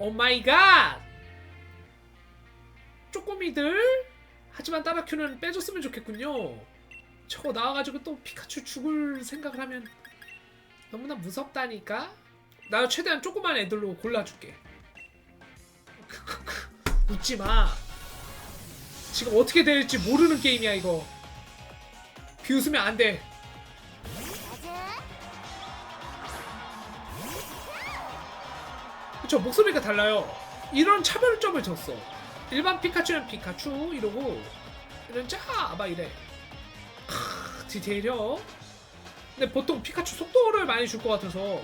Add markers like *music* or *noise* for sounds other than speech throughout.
오 마이 갓! 쪼꼬미들? 하지만 따라큐는 빼줬으면 좋겠군요. 저거 나와가지고 또 피카츄 죽을 생각을 하면 너무나 무섭다니까? 나 최대한 조그만 애들로 골라줄게. *laughs* 웃지 마. 지금 어떻게 될지 모르는 게임이야 이거. 비웃으면 안 돼. 그쵸 목소리가 달라요. 이런 차별점을 줬어. 일반 피카츄는 피카츄 이러고 이런 짜막 이래. 크, 디테일이요. 근데 보통 피카츄 속도를 많이 줄 것 같아서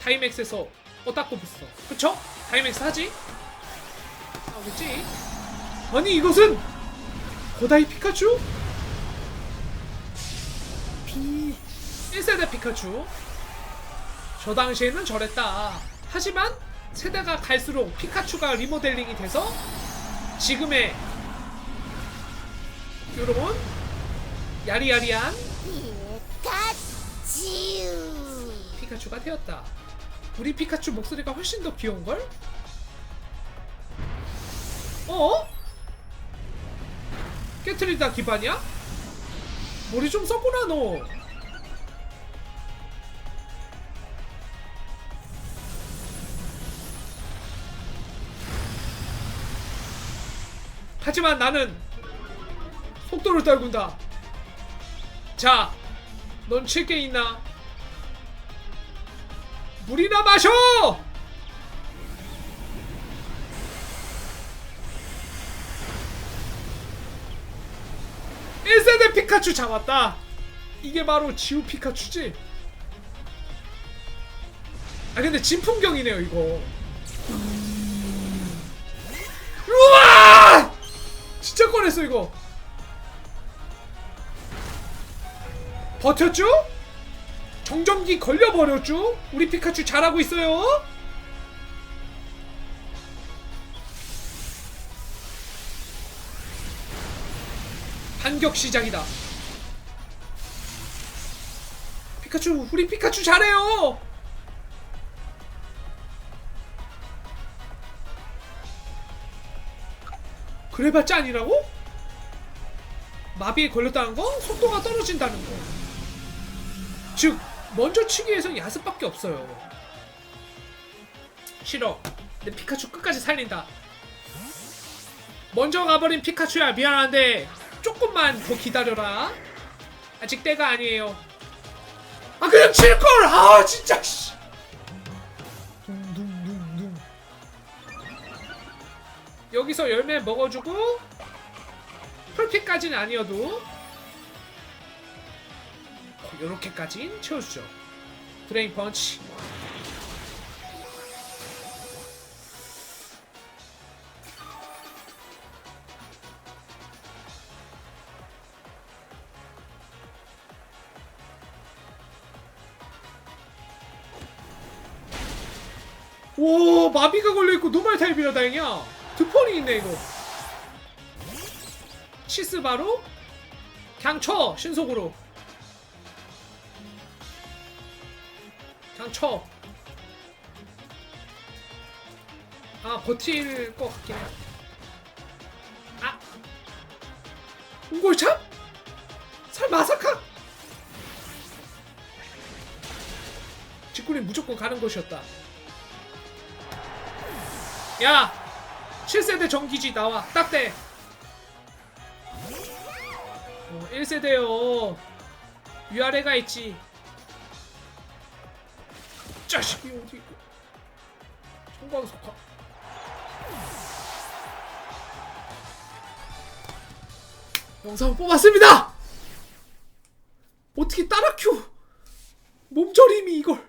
다이맥스에서 어따고 붙어. 그쵸? 다이맥스 하지? 하겠지? 아니 이것은 고다이 피카츄? 피 1세대 피카츄 저 당시에는 저랬다 하지만 세대가 갈수록 피카츄가 리모델링이 돼서 지금의 요런 야리야리한 피카츄 피카츄가 되었다 우리 피카츄 목소리가 훨씬 더 귀여운 걸? 어? 깨트리다 기반이야? 머리 좀 썼구나 너 하지만 나는 속도를 떨군다 자, 넌 칠 게 있나? 물이나 마셔! 1세대 피카츄 잡았다. 이게 바로 지우 피카츄지? 아 근데 진풍경이네요 이거. 진짜 꺼냈어 이거. 버텼죠? 정전기 걸려버렸죠? 우리 피카츄 잘하고 있어요. 반격 시작이다. 피카츄, 우리 피카츄 잘해요. 그래봤자 아니라고? 마비에 걸렸다는 건 속도가 떨어진다는 거. 즉 먼저 치기에서 야습밖에 없어요. 싫어. 내 피카츄 끝까지 살린다. 먼저 가버린 피카츄야 미안한데 조금만 더 기다려라. 아직 때가 아니에요. 아 그냥 칠 걸. 아 진짜. 씨. 여기서 열매 먹어주고 풀피까지는 아니어도 요렇게까진 채워주죠. 드레인 펀치. 오 마비가 걸려있고 노말 타입이라 다행이야 드폰이 있네 이거 치스 바로 그냥 쳐 신속으로 그냥 쳐. 아 버틸 것 같긴 해. 아, 웅골참? 설마 아사카? 직군이 무조건 가는 곳이었다. 야, 7세대 전기지 나와. 딱대. 어, 1세대요. 위아래가 있지. 자식이 어디 있고 청광석화 영상을 뽑았습니다 어떻게 따라큐 몸저림이 이걸